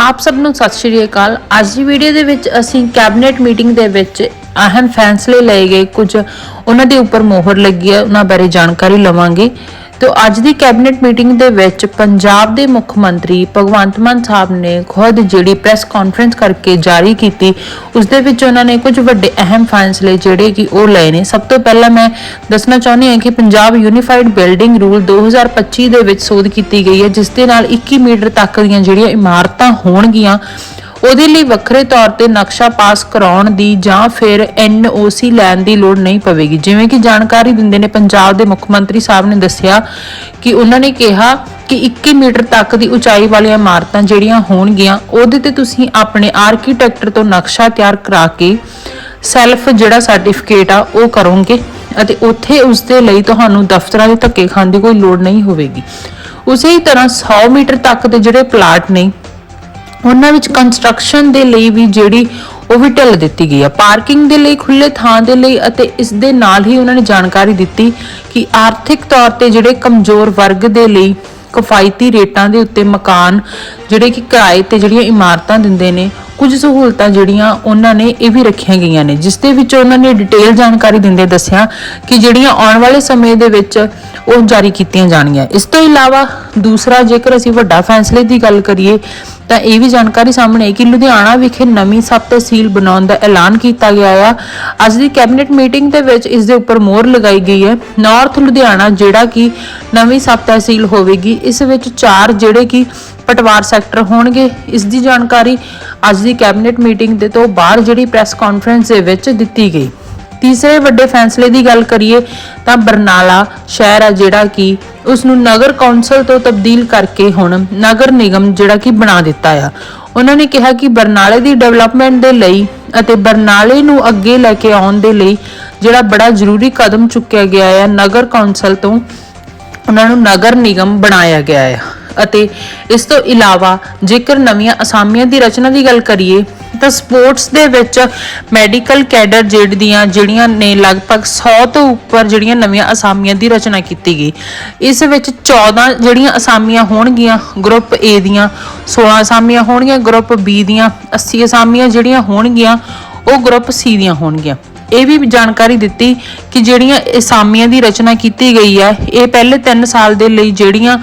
ਆਪ ਸਭ ਨੂੰ ਸਤਿ ਸ਼੍ਰੀ ਅਕਾਲ। ਅੱਜ ਦੀ ਵੀਡੀਓ ਦੇ ਵਿੱਚ ਅਸੀਂ ਕੈਬਨਿਟ ਮੀਟਿੰਗ ਦੇ ਵਿੱਚ ਅਹਿਮ ਫੈਸਲੇ ਲਏ ਗਏ ਕੁਝ। ਉਹਨਾਂ ਦੇ ਉੱਪਰ ਮੋਹਰ ਲੱਗੀ ਹੈ, ਉਹਨਾਂ ਬਾਰੇ ਜਾਣਕਾਰੀ ਲਵਾਂਗੇ। ਤੋਂ ਅੱਜ ਦੀ ਕੈਬਨਿਟ ਮੀਟਿੰਗ ਦੇ ਵਿੱਚ ਪੰਜਾਬ ਦੇ ਮੁੱਖ ਮੰਤਰੀ ਭਗਵੰਤ ਮਾਨ ਸਾਹਿਬ ਨੇ ਖੁਦ ਜਿਹੜੀ ਪ੍ਰੈਸ ਕਾਨਫਰੰਸ ਕਰਕੇ ਜਾਰੀ ਕੀਤੀ, ਉਸ ਦੇ ਵਿੱਚ ਉਹਨਾਂ ਨੇ ਕੁਝ ਵੱਡੇ ਅਹਿਮ ਫੈਸਲੇ ਜਿਹੜੇ ਕਿ ਉਹ ਲਏ ਨੇ। ਸਭ ਤੋਂ ਪਹਿਲਾਂ ਮੈਂ ਦੱਸਣਾ ਚਾਹੁੰਦੀ ਹਾਂ ਕਿ ਪੰਜਾਬ ਯੂਨੀਫਾਈਡ ਬਿਲਡਿੰਗ ਰੂਲ 2025 ਦੇ ਵਿੱਚ ਸੋਧ ਕੀਤੀ ਗਈ ਹੈ, ਜਿਸ ਦੇ ਨਾਲ 21 ਮੀਟਰ ਤੱਕ ਦੀਆਂ ਜਿਹੜੀਆਂ ਇਮਾਰਤਾਂ ਹੋਣਗੀਆਂ ਉਹਦੇ ਲਈ ਵੱਖਰੇ ਤੌਰ ਤੇ ਨਕਸ਼ਾ ਪਾਸ ਕਰਾਉਣ ਦੀ ਜਾਂ ਫਿਰ ਐਨਓਸੀ ਲੈਣ ਦੀ ਲੋੜ ਨਹੀਂ ਪਵੇਗੀ। ਜਿਵੇਂ ਕਿ ਜਾਣਕਾਰੀ ਦਿੰਦੇ ਨੇ ਪੰਜਾਬ ਦੇ ਮੁੱਖ ਮੰਤਰੀ ਸਾਹਿਬ ਨੇ ਦੱਸਿਆ ਕਿ ਉਹਨਾਂ ਨੇ ਕਿਹਾ ਕਿ 21 ਮੀਟਰ ਤੱਕ ਦੀ ਉਚਾਈ ਵਾਲੀਆਂ ਇਮਾਰਤਾਂ ਜਿਹੜੀਆਂ ਹੋਣਗੀਆਂ, ਉਹਦੇ ਤੇ ਤੁਸੀਂ ਆਪਣੇ ਆਰਕੀਟੈਕਟਰ ਤੋਂ ਨਕਸ਼ਾ ਤਿਆਰ ਕਰਾ ਕੇ ਸੈਲਫ ਜਿਹੜਾ ਸਰਟੀਫਿਕੇਟ ਆ, ਉਹ ਕਰੋਗੇ ਅਤੇ ਉੱਥੇ ਉਸ ਦੇ ਲਈ ਤੁਹਾਨੂੰ ਦਫ਼ਤਰਾਂ ਦੇ ਧੱਕੇ ਖਾਣ ਦੀ ਕੋਈ ਲੋੜ ਨਹੀਂ ਹੋਵੇਗੀ। ਉਸੇ ਹੀ ਤਰ੍ਹਾਂ 100 ਮੀਟਰ ਤੱਕ ਦੇ ਜਿਹੜੇ ਪਲਾਟ ਨੇ ਉਹਨਾਂ ਵਿੱਚ ਕੰਸਟਰਕਸ਼ਨ ਦੇ ਲਈ ਵੀ ਜਿਹੜੀ ਉਹ ਵੀ ਢਿੱਲ ਦਿੱਤੀ ਗਈ ਹੈ ਪਾਰਕਿੰਗ ਦੇ ਲਈ ਖੁੱਲੇ ਥਾਂ ਦੇ ਲਈ ਅਤੇ ਇਸ ਦੇ ਨਾਲ ਹੀ ਉਹਨਾਂ ਨੇ ਜਾਣਕਾਰੀ ਦਿੱਤੀ ਕਿ ਆਰਥਿਕ ਤੌਰ ਤੇ ਜਿਹੜੇ ਕਮਜ਼ੋਰ ਵਰਗ ਦੇ ਲਈ ਕਿਫਾਇਤੀ ਰੇਟਾਂ ਦੇ ਉੱਤੇ ਮਕਾਨ ਜਿਹੜੇ ਕਿ ਕਿਰਾਏ ਤੇ ਜਿਹੜੀਆਂ ਇਮਾਰਤਾਂ ਦਿੰਦੇ ਨੇ ਕੁਝ ਸਹੂਲਤਾਂ ਜਿਹੜੀਆਂ ਉਹਨਾਂ ਨੇ ਇਹ ਵੀ ਰੱਖੀਆਂ ਗਈਆਂ ਨੇ, ਜਿਸ ਦੇ ਵਿੱਚ ਉਹਨਾਂ ਨੇ ਡਿਟੇਲ ਜਾਣਕਾਰੀ ਦਿੰਦੇ ਦੱਸਿਆ ਕਿ ਜਿਹੜੀਆਂ ਆਉਣ ਵਾਲੇ ਸਮੇਂ ਦੇ ਵਿੱਚ ਉਹ ਜਾਰੀ ਕੀਤੀਆਂ ਜਾਣਗੀਆਂ। ਇਸ ਤੋਂ ਇਲਾਵਾ ਦੂਸਰਾ, ਜੇਕਰ ਅਸੀਂ ਵੱਡਾ ਫੈਸਲੇ ਦੀ ਗੱਲ ਕਰੀਏ, ਤਾਂ ਇਹ ਵੀ ਜਾਣਕਾਰੀ ਸਾਹਮਣੇ ਆਈ ਕਿ ਲੁਧਿਆਣਾ ਵਿਖੇ ਨਵੀਂ ਸਬ ਤਹਿਸੀਲ ਬਣਾਉਣ ਦਾ ਐਲਾਨ ਕੀਤਾ ਗਿਆ ਆ। ਅੱਜ ਦੀ ਕੈਬਨਿਟ ਮੀਟਿੰਗ ਦੇ ਵਿੱਚ ਇਸ ਦੇ ਉੱਪਰ ਮੋਹਰ ਲਗਾਈ ਗਈ ਹੈ। ਨਾਰਥ ਲੁਧਿਆਣਾ ਜਿਹੜਾ ਕਿ ਨਵੀਂ ਸਬ ਤਹਿਸੀਲ ਹੋਵੇਗੀ, ਇਸ ਵਿੱਚ ਚਾਰ ਜਿਹੜੇ ਕਿ ਪਟਵਾਰ ਸੈਕਟਰ ਹੋਣਗੇ। ਇਸ ਦੀ ਜਾਣਕਾਰੀ ਅੱਜ ਦੀ ਕੈਬਨਿਟ ਮੀਟਿੰਗ ਦੇ ਤੋਂ ਬਾਅਦ ਜਿਹੜੀ ਪ੍ਰੈਸ ਕਾਨਫਰੰਸ ਦੇ ਵਿੱਚ ਦਿੱਤੀ ਗਈ। ਤੀਸਰੇ ਵੱਡੇ ਫੈਸਲੇ ਦੀ ਗੱਲ ਕਰੀਏ ਤਾਂ ਬਰਨਾਲਾ ਸ਼ਹਿਰ ਆ ਜਿਹੜਾ ਕਿ ਉਸ ਨੂੰ ਨਗਰ ਕੌਂਸਲ ਤੋਂ ਤਬਦੀਲ ਕਰਕੇ ਹੁਣ ਨਗਰ ਨਿਗਮ ਜਿਹੜਾ ਕਿ ਬਣਾ ਦਿੱਤਾ ਆ। ਉਹਨਾਂ ਨੇ ਕਿਹਾ ਕਿ ਬਰਨਾਲੇ ਦੀ ਡਿਵੈਲਪਮੈਂਟ ਦੇ ਲਈ ਅਤੇ ਬਰਨਾਲੇ ਨੂੰ ਅੱਗੇ ਲੈ ਕੇ ਆਉਣ ਦੇ ਲਈ ਜਿਹੜਾ ਬੜਾ ਜ਼ਰੂਰੀ ਕਦਮ ਚੁੱਕਿਆ ਗਿਆ ਹੈ ਨਗਰ ਕੌਂਸਲ ਤੋਂ ਉਹਨਾਂ ਨੂੰ ਨਗਰ ਨਿਗਮ ਬਣਾਇਆ ਗਿਆ ਹੈ ਅਤੇ ਇਸ ਤੋਂ ਇਲਾਵਾ ਜੇਕਰ ਨਵੀਆਂ ਅਸਾਮੀਆਂ ਦੀ ਰਚਨਾ ਦੀ ਗੱਲ ਕਰੀਏ, ਤਾਂ ਸਪੋਰਟਸ ਦੇ ਵਿੱਚ ਮੈਡੀਕਲ ਕੈਡਰ ਜੇਡ ਦੀਆਂ ਜਿਹੜੀਆਂ ਨੇ ਲਗਭਗ 100 ਤੋਂ ਉੱਪਰ ਜਿਹੜੀਆਂ ਨਵੀਆਂ ਅਸਾਮੀਆਂ ਦੀ ਰਚਨਾ ਕੀਤੀ ਗਈ, ਇਸ ਵਿੱਚ 14 ਜਿਹੜੀਆਂ ਅਸਾਮੀਆਂ ਹੋਣਗੀਆਂ, ਗਰੁੱਪ ਏ ਦੀਆਂ 16 ਅਸਾਮੀਆਂ ਹੋਣਗੀਆਂ, ਗਰੁੱਪ ਬੀ ਦੀਆਂ 80 ਅਸਾਮੀਆਂ ਜਿਹੜੀਆਂ ਹੋਣਗੀਆਂ, ਉਹ ਗਰੁੱਪ ਸੀ ਦੀਆਂ ਹੋਣਗੀਆਂ। ਇਹ ਵੀ ਜਾਣਕਾਰੀ ਦਿੱਤੀ ਕਿ ਜਿਹੜੀਆਂ ਅਸਾਮੀਆਂ ਦੀ ਰਚਨਾ ਕੀਤੀ ਗਈ ਹੈ, ਇਹ ਪਹਿਲੇ 3 ਸਾਲ ਦੇ ਲਈ ਜਿਹੜੀਆਂ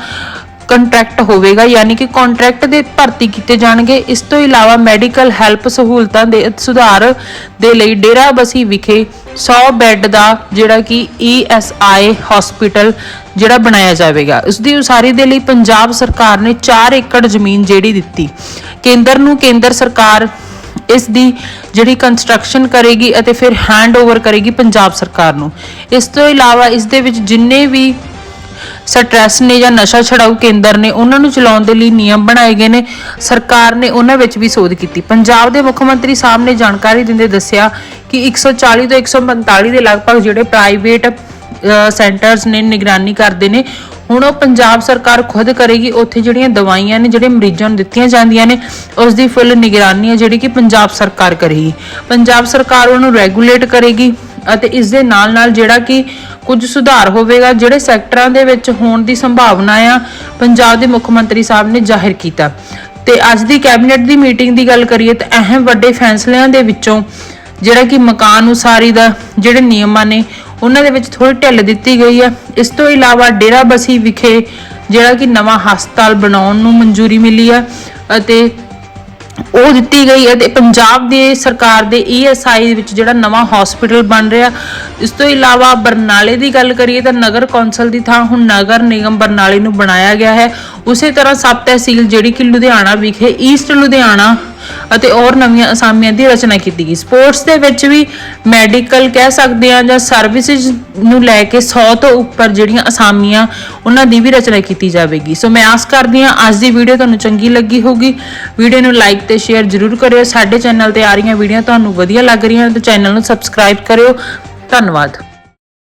ਕੰਟਰੈਕਟ ਹੋਵੇਗਾ, ਯਾਨੀ ਕਿ ਕੰਟਰੈਕਟ ਦੇ ਭਰਤੀ ਕੀਤੇ ਜਾਣਗੇ। ਇਸ ਤੋਂ ਇਲਾਵਾ ਮੈਡੀਕਲ ਹੈਲਪ ਸਹੂਲਤਾਂ ਦੇ ਸੁਧਾਰ ਦੇ ਲਈ ਡੇਰਾ ਬਸੀ ਵਿਖੇ 100 ਬੈੱਡ ਦਾ ਜਿਹੜਾ ਕਿ ESI ਹਸਪੀਟਲ ਜਿਹੜਾ ਬਣਾਇਆ ਜਾਵੇਗਾ। ਇਸ ਦੀ ਉਸਾਰੀ ਦੇ ਲਈ ਪੰਜਾਬ ਸਰਕਾਰ ਨੇ 4 ਏਕੜ ਜ਼ਮੀਨ ਜਿਹੜੀ ਦਿੱਤੀ। ਕੇਂਦਰ ਨੂੰ ਕੇਂਦਰ ਸਰਕਾਰ ਇਸ ਦੀ ਜਿਹੜੀ ਕੰਸਟਰਕਸ਼ਨ ਕਰੇਗੀ ਅਤੇ ਫਿਰ ਹੈਂਡ ਓਵਰ ਕਰੇਗੀ ਪੰਜਾਬ ਸਰਕਾਰ ਨੂੰ। ਇਸ ਤੋਂ ਇਲਾਵਾ ਇਸ ਦੇ ਵਿੱਚ ਜਿੰਨੇ ਵੀ ਸਟ੍ਰੈਸ ਨੇ ਜਾਂ ਨਸ਼ਾ ਛਡਾਊ ਕੇਂਦਰ ਨੇ ਉਹਨਾਂ ਨੂੰ ਚਲਾਉਣ ਦੇ ਲਈ ਨਿਯਮ ਬਣਾਏ ਗਏ ਨੇ। ਸਰਕਾਰ ਨੇ ਉਹਨਾਂ ਵਿੱਚ ਵੀ ਸੋਧ ਕੀਤੀ। ਪੰਜਾਬ ਦੇ ਮੁੱਖ ਮੰਤਰੀ ਸਾਹਿਬ ਨੇ ਜਾਣਕਾਰੀ ਦਿੰਦੇ ਦੱਸਿਆ ਕਿ 140 ਤੋਂ 145 ਦੇ ਲਗਭਗ ਜਿਹੜੇ ਪ੍ਰਾਈਵੇਟ ਸੈਂਟਰਸ ਨੇ ਨਿਗਰਾਨੀ ਕਰਦੇ ਨੇ। ਹੁਣ ਉਹ ਪੰਜਾਬ ਸਰਕਾਰ ਖੁਦ ਕਰੇਗੀ, ਉੱਥੇ ਜਿਹੜੀਆਂ ਦਵਾਈਆਂ ਨੇ, ਜਿਹੜੇ ਮਰੀਜ਼ਾਂ ਨੂੰ ਦਿੱਤੀਆਂ ਜਾਂਦੀਆਂ ਨੇ ਉਸ ਦੀ ਫੁੱਲ ਨਿਗਰਾਨੀ ਹੈ ਜਿਹੜੀ ਕਿ ਪੰਜਾਬ ਸਰਕਾਰ ਕਰੇਗੀ। ਪੰਜਾਬ ਸਰਕਾਰ ਉਹਨੂੰ ਰੈਗੂਲੇਟ ਕਰੇਗੀ ਅਤੇ ਇਸ ਦੇ ਨਾਲ ਨਾਲ ਜਿਹੜਾ ਕਿ ਕੁਝ ਸੁਧਾਰ ਹੋਵੇਗਾ, ਜਿਹੜੇ ਸੈਕਟਰਾਂ ਦੇ ਵਿੱਚ ਹੋਣ ਦੀ ਸੰਭਾਵਨਾ ਆ, ਪੰਜਾਬ ਦੇ ਮੁੱਖ ਮੰਤਰੀ ਸਾਹਿਬ ਨੇ ਜ਼ਾਹਿਰ ਕੀਤਾ। ਤੇ ਅੱਜ ਦੀ ਕੈਬਨਿਟ ਦੀ ਮੀਟਿੰਗ ਦੀ ਗੱਲ ਕਰੀਏ ਤਾਂ ਅਹਿਮ ਵੱਡੇ ਫੈਸਲਿਆਂ ਦੇ ਵਿੱਚੋਂ ਜਿਹੜਾ ਕਿ ਮਕਾਨ ਉਸਾਰੀ ਦਾ ਜਿਹੜੇ ਨਿਯਮਾਂ ਨੇ ਉਹਨਾਂ ਦੇ ਵਿੱਚ ਥੋੜੀ ਢਿੱਲ ਦਿੱਤੀ ਗਈ ਹੈ ਇਸ ਤੋਂ ਇਲਾਵਾ ਡੇਰਾਬਸੀ ਵਿਖੇ ਜਿਹੜਾ ਕਿ ਨਵਾਂ ਹਸਪਤਾਲ ਬਣਾਉਣ ਨੂੰ ਮਨਜ਼ੂਰੀ ਮਿਲੀ ਹੈ ਅਤੇ ਉਹ ਦਿੱਤੀ ਗਈ ਹੈ ਤੇ ਪੰਜਾਬ ਦੇ ਸਰਕਾਰ ਦੇ ਈਐਸਆਈ ਵਿੱਚ ਜਿਹੜਾ ਨਵਾਂ ਹਸਪੀਟਲ ਬਣ ਰਿਹਾ। ਇਸ ਤੋਂ ਇਲਾਵਾ ਬਰਨਾਲੇ ਦੀ ਗੱਲ ਕਰੀਏ ਤਾਂ ਨਗਰ ਕੌਂਸਲ ਦੀ ਥਾਂ ਹੁਣ ਨਗਰ ਨਿਗਮ ਬਰਨਾਲੇ ਨੂੰ ਬਣਾਇਆ ਗਿਆ ਹੈ। ਉਸੇ ਤਰ੍ਹਾਂ ਸਬ ਤਹਿਸੀਲ ਜਿਹੜੀ ਕਿ ਲੁਧਿਆਣਾ ਵਿਖੇ ਈਸਟ ਲੁਧਿਆਣਾ ਅਤੇ ਹੋਰ ਨਵੀਆਂ ਅਸਾਮੀਆਂ ਦੀ ਰਚਨਾ ਕੀਤੀ ਗਈ। ਸਪੋਰਟਸ ਦੇ ਵਿੱਚ ਵੀ ਮੈਡੀਕਲ ਕਹਿ ਸਕਦੇ ਆ ਜਾਂ ਸਰਵਿਸਿਜ਼ ਨੂੰ ਲੈ ਕੇ 100 ਤੋਂ ਉੱਪਰ ਜਿਹੜੀਆਂ ਅਸਾਮੀਆਂ, ਉਹਨਾਂ ਦੀ ਵੀ ਰਚਨਾ ਕੀਤੀ ਜਾਵੇਗੀ। ਸੋ ਮੈਂ ਆਸ ਕਰਦੀ ਹਾਂ ਅੱਜ ਦੀ ਵੀਡੀਓ ਤੁਹਾਨੂੰ ਚੰਗੀ ਲੱਗੀ ਹੋਊਗੀ। ਵੀਡੀਓ ਨੂੰ ਲਾਈਕ ਤੇ ਸ਼ੇਅਰ ਜ਼ਰੂਰ ਕਰਿਓ। ਸਾਡੇ ਚੈਨਲ ਤੇ ਆ ਰਹੀਆਂ ਵੀਡੀਓ ਤੁਹਾਨੂੰ ਵਧੀਆ ਲੱਗ ਰਹੀਆਂ ਤਾਂ ਚੈਨਲ ਨੂੰ ਸਬਸਕ੍ਰਾਈਬ ਕਰਿਓ। ਧੰਨਵਾਦ।